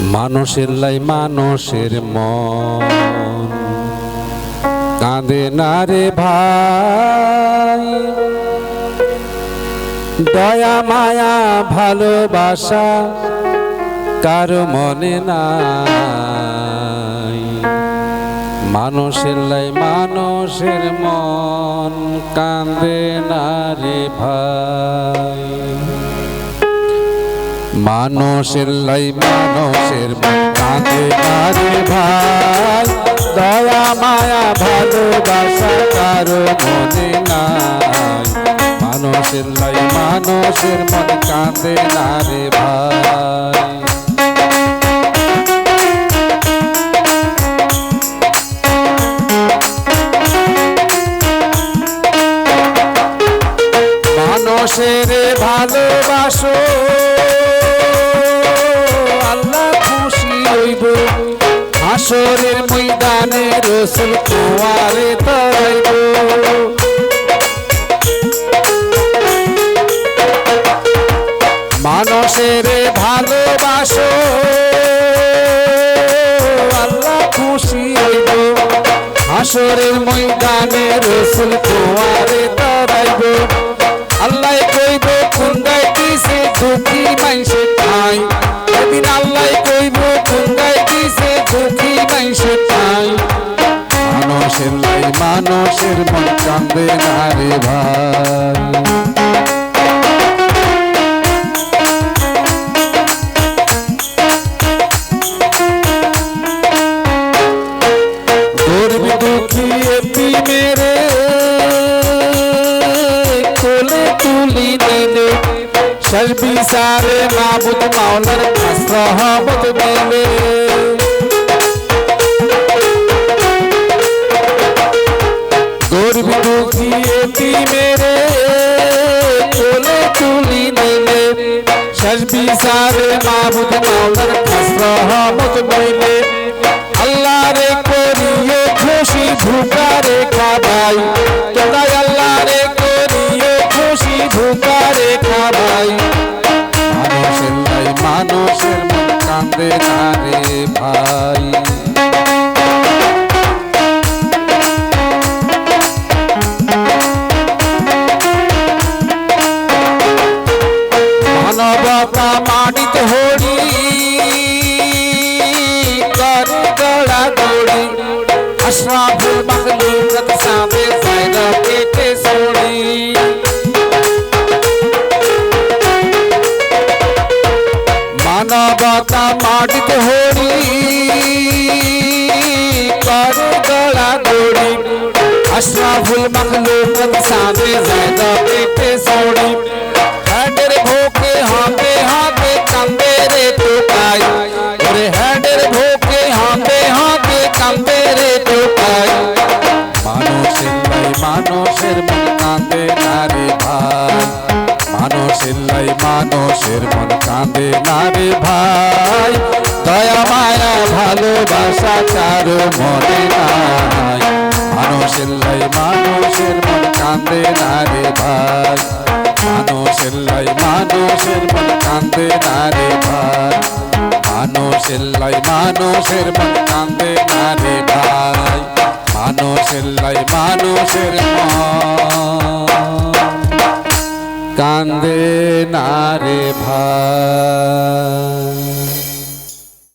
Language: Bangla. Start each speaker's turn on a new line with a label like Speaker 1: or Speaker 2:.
Speaker 1: মানুষের লাই মানুষের মন। কাঁদে না রে ভাই। দয়া মায়া ভালোবাসা কারও মনে নাই। মানুষের লাই মানুষের মন কাঁদে না রে ভাই। মানুষের লাই মানুষের মন কাঁদে না রে ভাই। দয়া, মায়া, ভালোবাসা কারও মনে নাই। মানুষের লাই মানুষের মন কাঁদে না রে ভাই। আল্লাহ খুশি হইব। হাসরের ময়দানে রসুল কুয়ারে তরাইব। মানুষের ভালোবাসো, আল্লাহ খুশি হইব। হাসরের ময়দানে রসুল কুয়ারে তরাইব। লাই মানুষের মন কান্দে না রে ভাই। সর্বি সারে মাবুদ মাওলার রহমত দিলে। দুঃখী এপি মেরে কোলে তুলি দিলে সর্বি সারে মাবুদ মাওলার রহমত দিলে আল্লাহ রে করিয়ে খুশি ভুকারে খাবাই তোরা আল্লাহ রে করিয়ে খুশি ভুকারে খাবাই মানুষের লাই মানুষের মন কান্দে না রে ভাই ਮਾਤਾ ਮਾਟਿਤ ਹੋਣੀ ਕਰ ਗਲਾ ਗੋੜੀ ਅਸ਼ਰਾਫੁਲ ਮਖਲੂਕਤ ਸਾਦੇ ਜ਼ੈਦਾ ਪੇਟੇ ਸੋੜੀ। না রে ভাই, দয়া মায়া ভালোবাসা কারও মনে নাই? মানুষের লাই মানুষের মন কান্দে না রে ভাই। মানুষের লাই মানুষের মন কান্দে না রে ভাই। মানুষের লাই মানুষের মন কান্দে না রে ভাই। মানুষের লাই মানুষের মন। কান্দে না রে